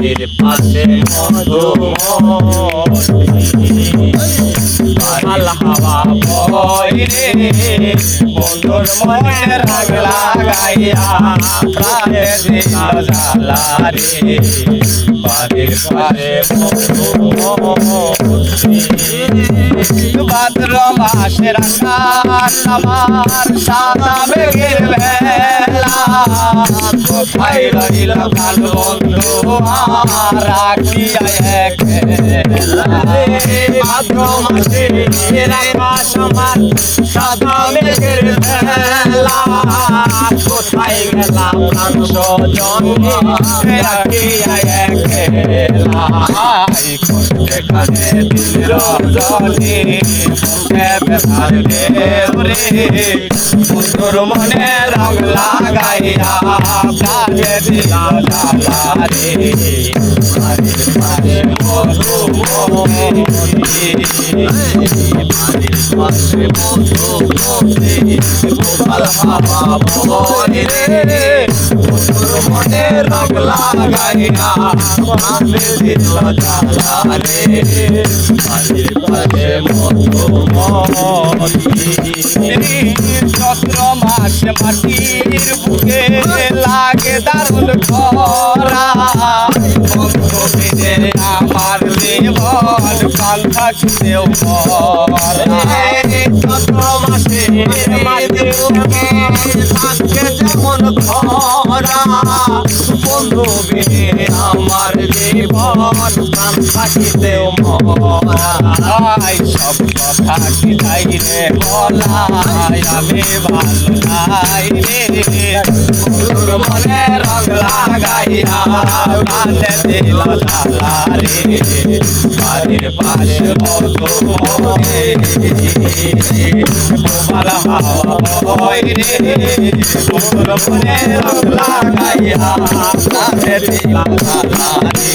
বাড়ির পাশে মধুমতি। হাওয়া বয় রে, বন্ধুর মনে রাগ লাগাইয়া প্রায় জ্বালা রে বাড়ির মধুমতি। ভাদ্র মাসের আমার সাদা মেঘের বেলা কোথায় রইল কাল বন্ধু রাখিয়া একলা ভাদ্র মাসের আকাশ আমার সাদা মেঘের বেলা কোথায় গেলাম প্রাণ স্বজন রাখিয়া একলা কানে দিল ব্যবহার রে বন্ধুর মনে রং লাগাইয়া প্রাণে দিলা জ্বালা রে বাড়ির পাশে মধুমতি বাড়ির পাশে মধুমতি গোপাল হাওয়া বয় রে বন্ধুর মনে রং লাগাইয়া প্রাণে দিলা জ্বালা রে বাড়ির পাশে মধুমতি চৈত্র মাস মাটির বুকে লাগে দারুণ আমার জীবন কাল থাকিতেও চৈত্র মাসে থাকে যেমন বন্ধু বিনে আমার জীবন প্রাণ থাকিতে মরাই সব কথা কি যাই রে? বলাই আমি ভালো লাই রং। দিয়া পালে দিল লালারে বাড়ির পাশে বলো রে তোমার হাওয়া রে তোর মনে রং লাগাইয়া পালে দিল লালারে